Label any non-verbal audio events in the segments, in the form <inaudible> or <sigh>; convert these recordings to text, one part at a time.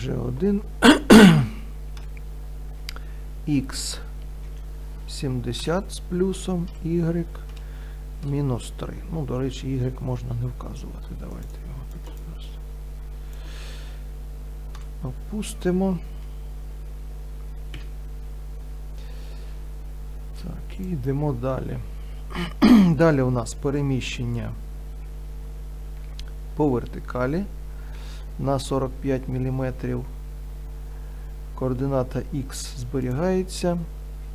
G1 X 70 з плюсом Y мінус 3. Ну, до речі, Y можна не вказувати. Давайте його тут зараз опустимо. Так, і йдемо далі. <clears throat> далі у нас переміщення по вертикалі на 45 мм. Координата X зберігається,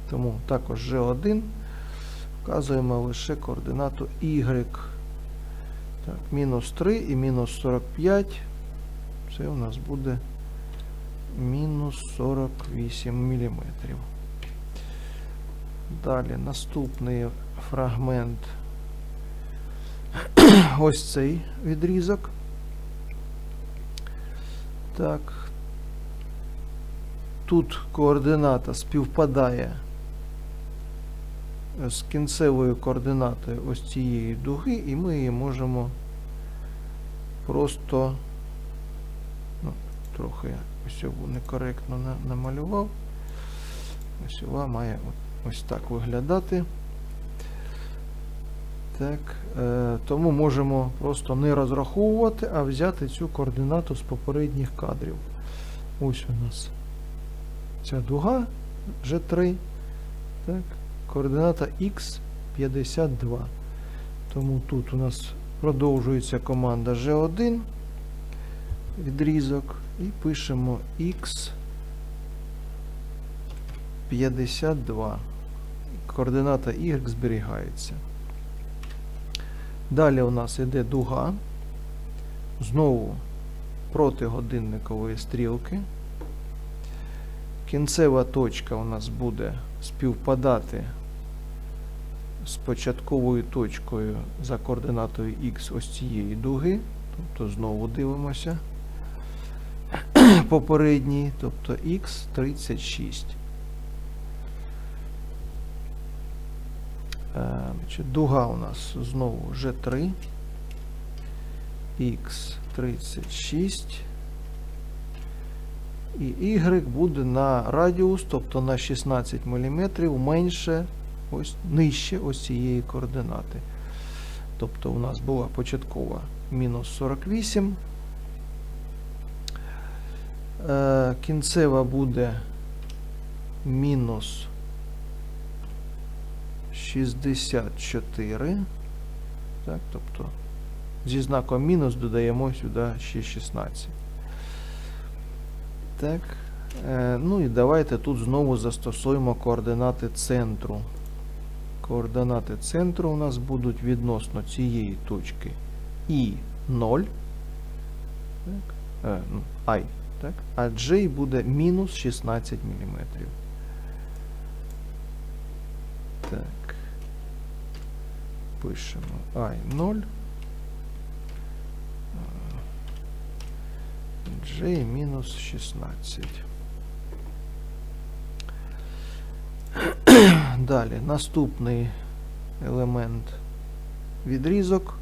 тому також G1 вказуємо лише координату Y. Так, мінус 3 і мінус 45. Це у нас буде мінус 48 мм. Далі наступний фрагмент. <clears throat> Ось цей відрізок. Так. Тут координата співпадає з кінцевою координатою ось цієї дуги, і ми її можемо просто, ну, трохи ось його некоректно намалював. Ось вона має ось так виглядати. Так, е, тому можемо просто не розраховувати, а взяти цю координату з попередніх кадрів. Ось у нас ця дуга G3. Так, координата X 52. Тому тут у нас продовжується команда G1 відрізок і пишемо X 52. Координата Y зберігається. Далі у нас йде дуга. Знову проти годинникової стрілки. Кінцева точка у нас буде співпадати з початковою точкою за координатою X ось цієї дуги. Тобто знову дивимося. <clears throat> Попередній, тобто X36. Е, значить, Дуга у нас знову G3, X36. І Y буде на радіус, тобто на 16 мм менше, ось нижче ось цієї координати. Тобто у нас була початкова мінус 48. Е, кінцева буде мінус 64. Так, тобто зі знаком мінус додаємо сюди ще 16. Так. Е, ну і давайте тут знову застосуємо координати центру. Координати центру у нас будуть відносно цієї точки і 0. Так. Е, ну, I, так. А J буде мінус 16 мм. Так. Пишемо I0. J-16. Далі наступний елемент відрізок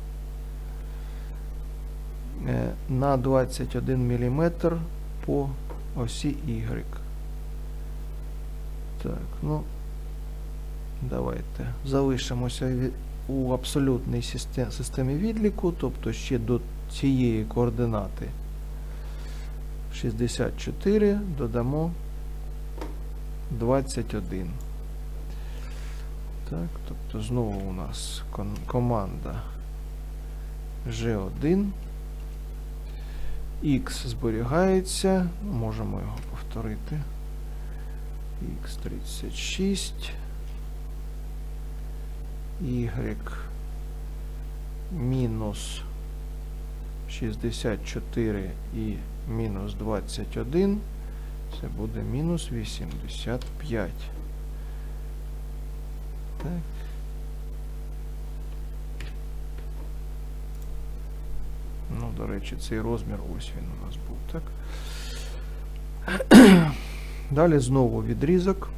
е, на 21 мм по осі Y. Так, ну давайте залишимося у абсолютній системі відліку, тобто ще до цієї координати 64 додамо 21. Так, тобто знову у нас команда G1. X зберігається. Можемо його повторити. X36. Y мінус 64 і мінус 21. Це буде мінус 85. Так. Ну, до речі, цей розмір ось він у нас був, так? Далі знову відрізок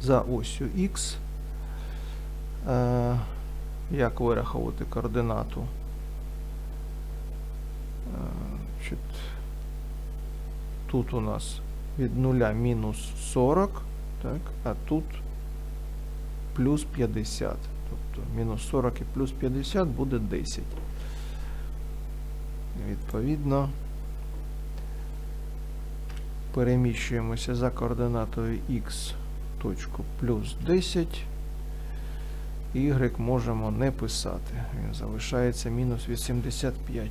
за осью X. Як вирахувати координату? Е, тут у нас від 0 мінус 40, так, а тут плюс 50. Тобто мінус 40 і плюс 50 буде 10. Відповідно, переміщуємося за координатою x точку плюс 10. Y можемо не писати. Він залишається мінус 85.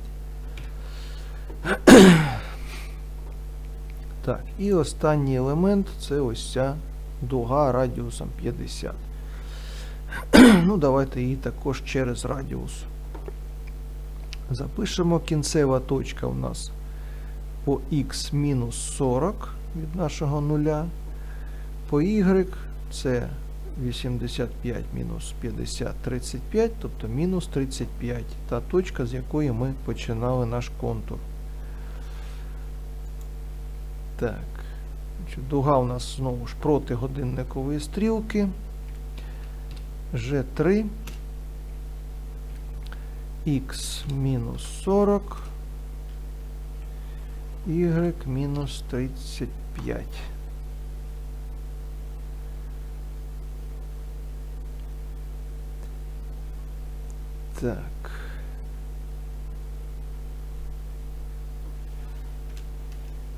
<clears throat> Так, і останній елемент це ось ця дуга радіусом 50. <clears throat> ну, давайте її також через радіус. Запишемо кінцева точка у нас по x мінус 40 від нашого нуля. По y це 85 мінус 50, 35, тобто мінус 35. Та точка, з якої ми починали наш контур. Так. Дуга у нас знову ж проти годинникової стрілки. G3. X мінус 40. Y мінус 35. Так.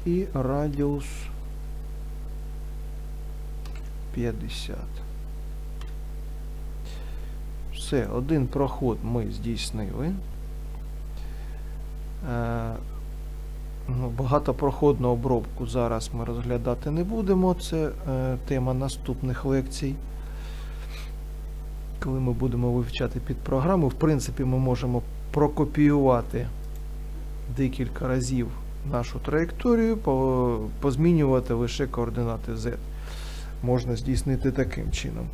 І радіус 50. Все, один проход ми здійснили. Е, ну, багатопроходну обробку зараз ми розглядати не будемо. Це е, тема наступних лекцій. Коли ми будемо вивчати під програму, в принципі, ми можемо прокопіювати декілька разів нашу траєкторію, позмінювати лише координати Z. Можна здійснити таким чином.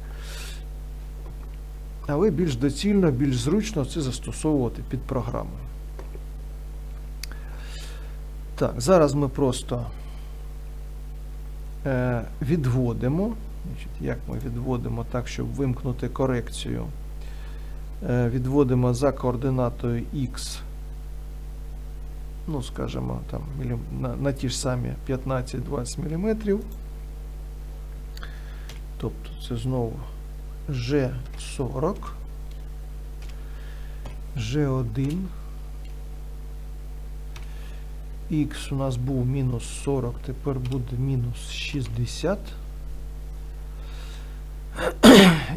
Але більш доцільно, більш зручно це застосовувати під програму. Так, зараз ми просто е, відводимо. Як ми відводимо так, щоб вимкнути корекцію? Е, відводимо за координатою X, ну, скажімо, там, на, на ті ж самі 15-20 мм. Тобто це знову G40, G1. Х у нас був мінус 40, тепер буде мінус 60.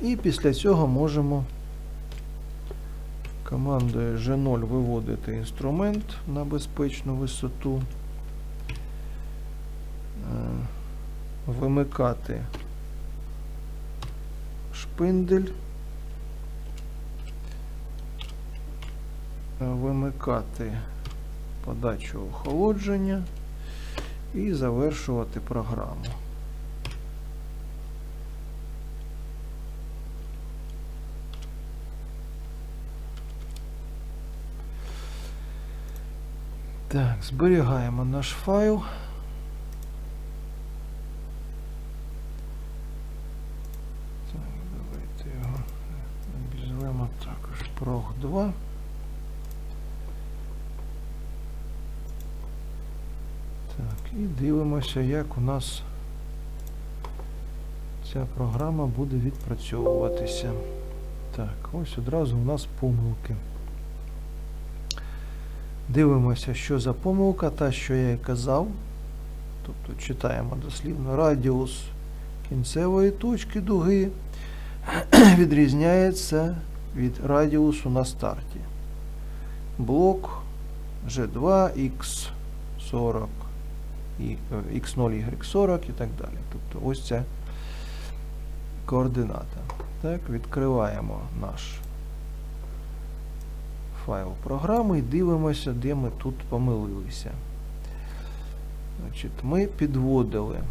І після цього можемо командою G0 виводити інструмент на безпечну висоту, Е, вимикати шпиндель, вимикати подачу охолодження і завершувати програму. Так, зберігаємо наш файл. Так, давайте його обізвемо також прог 2. Так, і дивимося, як у нас ця програма буде відпрацьовуватися. Так, ось одразу у нас помилки. Дивимося, що за помилка, та, що я і казав. Тобто читаємо дослівно радіус кінцевої точки дуги <clears throat> відрізняється від радіусу на старті. Блок G2, X40, і, е, X0, Y40 і так далі. Тобто ось ця координата. Так, відкриваємо наш файл програми і дивимося, де ми тут помилилися. Значить, ми підводили е,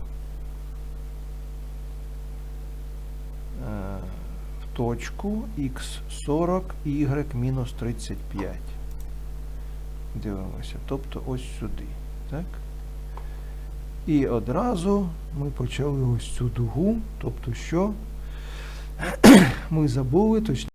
в точку x40, y-35. Дивимося, тобто ось сюди. Так? І одразу ми почали ось цю дугу, тобто що <clears throat> ми забули, точніше.